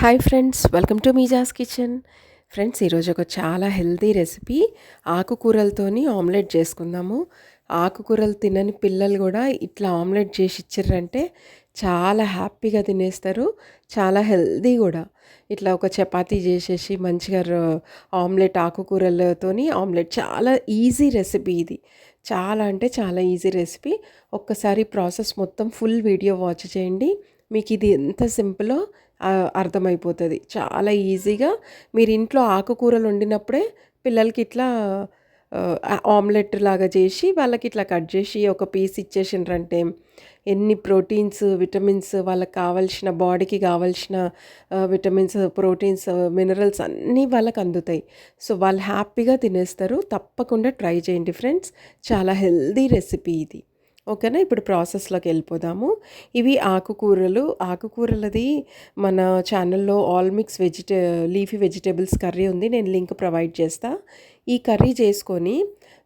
Hi friends welcome to Meeja's kitchen friends ఈరోజు ఒక చాలా హెల్తీ రెసిపీ ఆకుకూరలతోని ఆమ్లెట్ చేసుకుందాము. ఆకుకూరలు తినని పిల్లలు కూడా ఇట్లా ఆమ్లెట్ చేసి ఇచ్చారంటే చాలా హ్యాపీగా తినేస్తారు. చాలా హెల్దీ కూడా. ఇట్లా ఒక చపాతీ చేసేసి మంచిగా ఆమ్లెట్ ఆకుకూరలతోని ఆమ్లెట్ చాలా ఈజీ రెసిపీ ఇది. చాలా అంటే చాలా ఈజీ రెసిపీ ఒక్కసారి ప్రాసెస్ మొత్తం ఫుల్ వీడియో వాచ్ చేయండి. మీకు ఇది ఎంత సింపులో అర్థమైపోతుంది. చాలా ఈజీగా మీరు ఇంట్లో ఆకుకూరలు వండినప్పుడే పిల్లలకి ఇట్లా ఆమ్లెట్ లాగా చేసి వాళ్ళకి ఇట్లా కట్ చేసి ఒక పీస్ ఇచ్చేసిండ్రంటే ఎన్ని ప్రోటీన్స్ విటమిన్స్ వాళ్ళకి కావాల్సిన బాడీకి కావాల్సిన విటమిన్స్ ప్రోటీన్స్ మినరల్స్ అన్నీ వాళ్ళకి అందుతాయి. సో వాళ్ళు హ్యాపీగా తినేస్తారు. తప్పకుండా ట్రై చేయండి ఫ్రెండ్స్. చాలా హెల్దీ రెసిపీ ఇది. ఓకేనా? ఇప్పుడు ప్రాసెస్లోకి వెళ్ళిపోదాము. ఇవి ఆకుకూరలు. ఆకుకూరలది మన ఛానల్లో ఆల్ మిక్స్ వెజిటే లీఫీ వెజిటేబుల్స్ కర్రీ ఉంది. నేను లింక్ ప్రొవైడ్ చేస్తా. ఈ కర్రీ చేసుకొని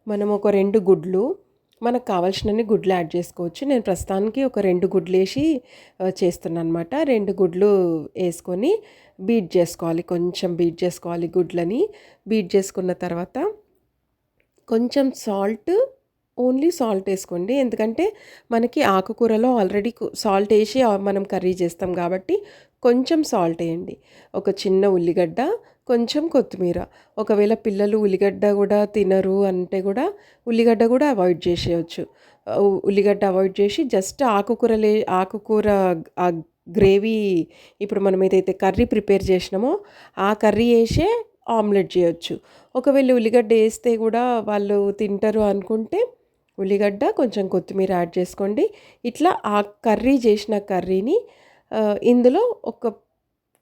మనం ఒక రెండు గుడ్లు మనకు కావాల్సినన్ని గుడ్లు యాడ్ చేసుకోవచ్చు. నేను ప్రస్తుతానికి ఒక రెండు గుడ్లు వేసి చేస్తున్నాను అనమాట రెండు గుడ్లు వేసుకొని బీట్ చేసుకోవాలి. కొంచెం బీట్ చేసుకోవాలి గుడ్లని. బీట్ చేసుకున్న తర్వాత కొంచెం సాల్ట్ ఓన్లీ సాల్ట్ వేసుకోండి. ఎందుకంటే మనకి ఆకుకూరలో ఆల్రెడీ సాల్ట్ వేసి మనం కర్రీ చేస్తాం కాబట్టి కొంచెం సాల్ట్ వేయండి. ఒక చిన్న ఉల్లిగడ్డ కొంచెం కొత్తిమీర. ఒకవేళ పిల్లలు ఉల్లిగడ్డ కూడా తినరు అంటే కూడా ఉల్లిగడ్డ కూడా అవాయిడ్ చేసేయచ్చు. ఉల్లిగడ్డ అవాయిడ్ చేసి జస్ట్ ఆకుకూరలే ఆకుకూర ఆ గ్రేవీ ఇప్పుడు మనం ఏదైతే కర్రీ ప్రిపేర్ చేసినామో ఆ కర్రీ వేసే ఆమ్లెట్ చేయొచ్చు. ఒకవేళ ఉల్లిగడ్డ వేస్తే కూడా వాళ్ళు తింటారు అనుకుంటే ఉల్లిగడ్డ కొంచెం కొత్తిమీర యాడ్ చేసుకోండి. ఇట్లా ఆ కర్రీ చేసిన కర్రీని ఇందులో ఒక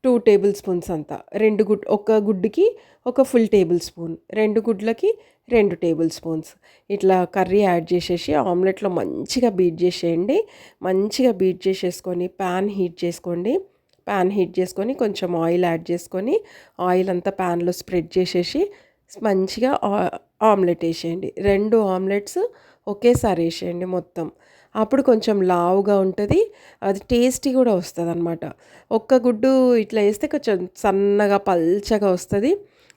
టూ టేబుల్ స్పూన్స్ అంతా రెండు గుడ్ ఒక గుడ్డుకి ఒక ఫుల్ టేబుల్ స్పూన్ రెండు గుడ్లకి రెండు టేబుల్ స్పూన్స్. ఇట్లా కర్రీ యాడ్ చేసేసి ఆమ్లెట్లో మంచిగా బీట్ చేసేయండి. మంచిగా బీట్ చేసేసుకొని ప్యాన్ హీట్ చేసుకోండి. ప్యాన్ హీట్ చేసుకొని కొంచెం ఆయిల్ యాడ్ చేసుకొని ఆయిల్ అంతా ప్యాన్లో స్ప్రెడ్ చేసేసి మంచిగా ఆమ్లెట్ వేసేయండి. రెండు ఆమ్లెట్స్ ఒకేసారి వేసేయండి మొత్తం. అప్పుడు కొంచెం లావుగా ఉంటుంది. అది టేస్టీ కూడా వస్తుంది అనమాట ఒక్క గుడ్డు ఇట్లా వేస్తే కొంచెం సన్నగా పల్చగా వస్తుంది.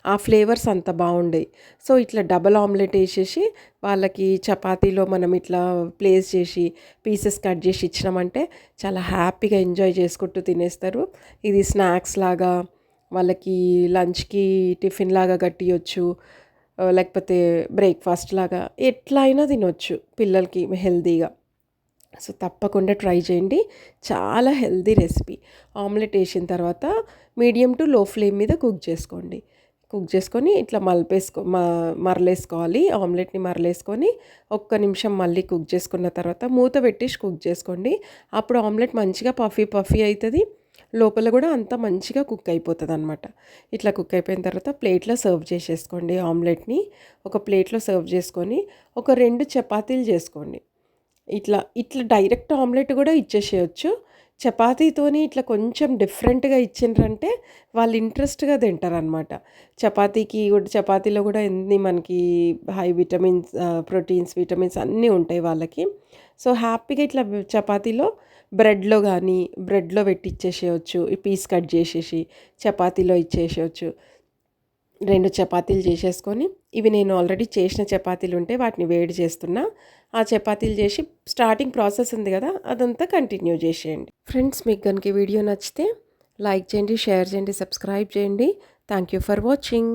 ఆ ఫ్లేవర్స్ అంత బాగుండేవి సో ఇట్లా డబల్ ఆమ్లెట్ వేసేసి వాళ్ళకి చపాతీలో మనం ఇట్లా ప్లేస్ చేసి పీసెస్ కట్ చేసి ఇచ్చినామంటే చాలా హ్యాపీగా ఎంజాయ్ చేసుకుంటూ తినేస్తారు. ఇది స్నాక్స్ లాగా వాళ్ళకి లంచ్కి టిఫిన్ లాగా కట్టియొచ్చు. లేకపోతే బ్రేక్ఫాస్ట్ లాగా ఎట్లా అయినా తినొచ్చు పిల్లలకి హెల్తీగా. సో తప్పకుండా ట్రై చేయండి. చాలా హెల్దీ రెసిపీ. ఆమ్లెట్ వేసిన తర్వాత మీడియం టు లో ఫ్లేమ్ మీద కుక్ చేసుకోండి. కుక్ చేసుకొని ఇట్లా మలిపేసుకో మ మరలేసుకోవాలి. ఆమ్లెట్ని మరలేసుకొని ఒక్క నిమిషం మళ్ళీ కుక్ చేసుకున్న తర్వాత మూత పెట్టేసి కుక్ చేసుకోండి. అప్పుడు ఆమ్లెట్ మంచిగా పఫీ పఫీ అవుతుంది. లోపల కూడా అంత మంచిగా కుక్ అయిపోతుంది అనమాట ఇట్లా కుక్ అయిపోయిన తర్వాత ప్లేట్లో సర్వ్ చేసేసుకోండి. ఆమ్లెట్ని ఒక ప్లేట్లో సర్వ్ చేసుకొని ఒక రెండు చపాతీలు చేసుకోండి. ఇట్లా ఇట్లా డైరెక్ట్ ఆమ్లెట్ కూడా ఇచ్చేసేయచ్చు. చపాతీతోని ఇట్లా కొంచెం డిఫరెంట్గా ఇచ్చిండ్రంటే వాళ్ళు ఇంట్రెస్ట్గా తింటారనమాట చపాతీకి కూడా చపాతీలో కూడా ఎన్ని మనకి హై విటమిన్స్ ప్రోటీన్స్ విటమిన్స్ అన్నీ ఉంటాయి వాళ్ళకి. సో హ్యాపీగా ఇట్లా చపాతీలో బ్రెడ్లో కానీ బ్రెడ్లో పెట్టి ఇచ్చేసేయచ్చు ఈ పీస్ కట్ చేసేసి చపాతీలో ఇచ్చేసేయచ్చు. రెండు చపాతీలు చేసేసుకొని ఇవి నేను ఆల్రెడీ చేసిన చపాతీలు ఉంటే వాటిని వేడి చేస్తున్నా. ఆ చపాతీలు చేసి స్టార్టింగ్ ప్రాసెస్ ఉంది కదా అదంతా కంటిన్యూ చేసేయండి. ఫ్రెండ్స్ మీకు కనుక వీడియో నచ్చితే లైక్ చేయండి షేర్ చేయండి సబ్స్క్రైబ్ చేయండి. Thank you for watching.